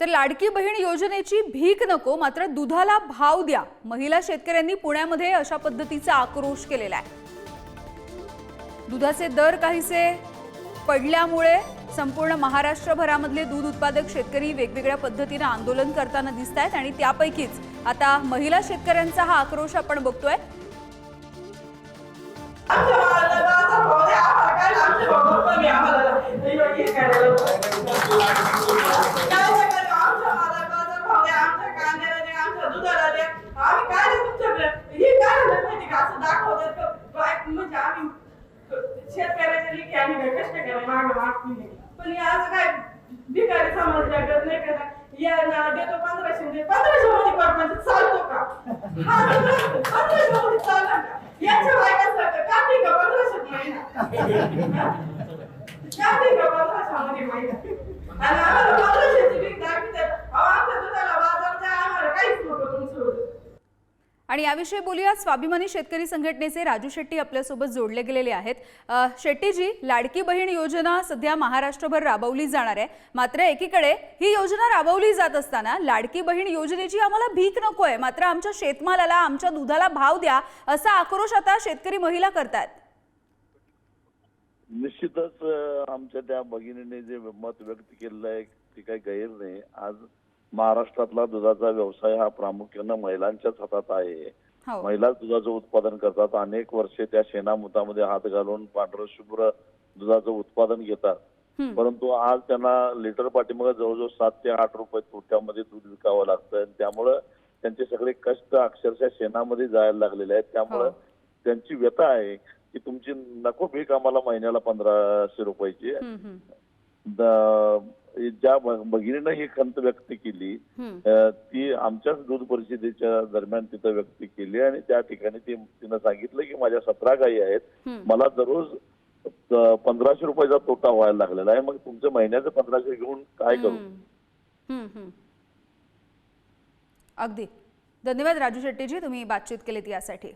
तर लाडकी बहीण योजनेची भीक नको मात्र दुधाला भाव द्या. महिला शेतकऱ्यांनी पुण्यामध्ये अशा पद्धतीचा आक्रोश केलेला आहे. दुधाचे दर काहीसे पडल्यामुळे संपूर्ण महाराष्ट्रभरामधले दूध उत्पादक शेतकरी वेगवेगळ्या पद्धतीनं आंदोलन करताना दिसत आहेत आणि त्यापैकीच आता महिला शेतकऱ्यांचा हा आक्रोश आपण बघतोय आमच्या मालाला बाजार भाव द्या, आम्हाला काय आमचे भाव कमी आम्हाला हे करायला. काय सांगायचं, आमच्या मालाला बाजार भाव द्या, आमच्या कांद्याला द्या, आमच्या दुधाला द्या. आम्ही काय रे तुमच्याकडे? हे काय झालं माहिती का? असं दाखवतात का? बाय- म्हणजे आम्ही शेतकऱ्याच्या लेखी आम्ही कष्ट करा मागं मागतो नाही. पण हे असं काय भिकारी समाज जगत नाही करा या ना देतो पंधराशे म्हणजे पंधराशे मध्ये परपंच चालतो का? हा पंधराशे मध्ये चालणार का? याच्या बायका सारखं काढते का पंधराशे महिना काढते का पंधराशे मध्ये महिना आणि आम्हाला पंधराशेची भीक दाखवतात अहो आमच्या दुधाला बाजार द्या आम्हाला काहीच नको तुमचं आणि याविषयी बोलूया. स्वाभिमानी शेतकरी संघटनेचे राजू शेट्टी आपल्यासोबत जोडले गेलेले आहेत. शेट्टीजी लाडकी बहीण योजना सध्या महाराष्ट्रभर राबवली जाणार आहे. मात्र एकीकडे ही योजना राबवली जात असताना लाडकी बहीण योजनेची आम्हाला भीक नको आहे. मात्र आमच्या शेतमालाला आमच्या दुधाला भाव द्या असा आक्रोश आता शेतकरी महिला करतात निश्चितच आमच्या त्या भगिनीने जे मत व्यक्त केलेलं आहे ते काही गैर नाही. आज महाराष्ट्रातला दुधाचा व्यवसाय हा प्रामुख्यानं महिलांच्याच हातात आहे. हो. महिलाच दुधाचं उत्पादन करतात. अनेक वर्षे त्या शेणामुतामध्ये हात घालून पांढरं शुभ्र दुधाचं उत्पादन घेतात. परंतु आज त्यांना लिटर पाठीमागे जवळजवळ सात ते आठ रुपये तोट्यामध्ये दूध विकावं लागतं त्यामुळं त्यांचे सगळे कष्ट अक्षरशः शेणामध्ये जायला लागलेले आहेत. त्यामुळं हो. त्यांची व्यथा आहे की तुमची नको भीक आम्हाला महिन्याला पंधराशे रुपयाची ज्या भगिनीनं ही खंत व्यक्त केली ती आमच्याच दूध परिषदेच्या दरम्यान तिथं व्यक्त केली आणि त्या ठिकाणी ती तिनं सांगितलं की माझ्या सतरा गायी आहेत. मला दररोज पंधराशे रुपयाचा तोटा व्हायला लागलेला आहे. मग तुमचं महिन्याचं पंधराशे घेऊन काय करू. अगदी. धन्यवाद राजू शेट्टीजी तुम्ही बातचीत केलीत यासाठी.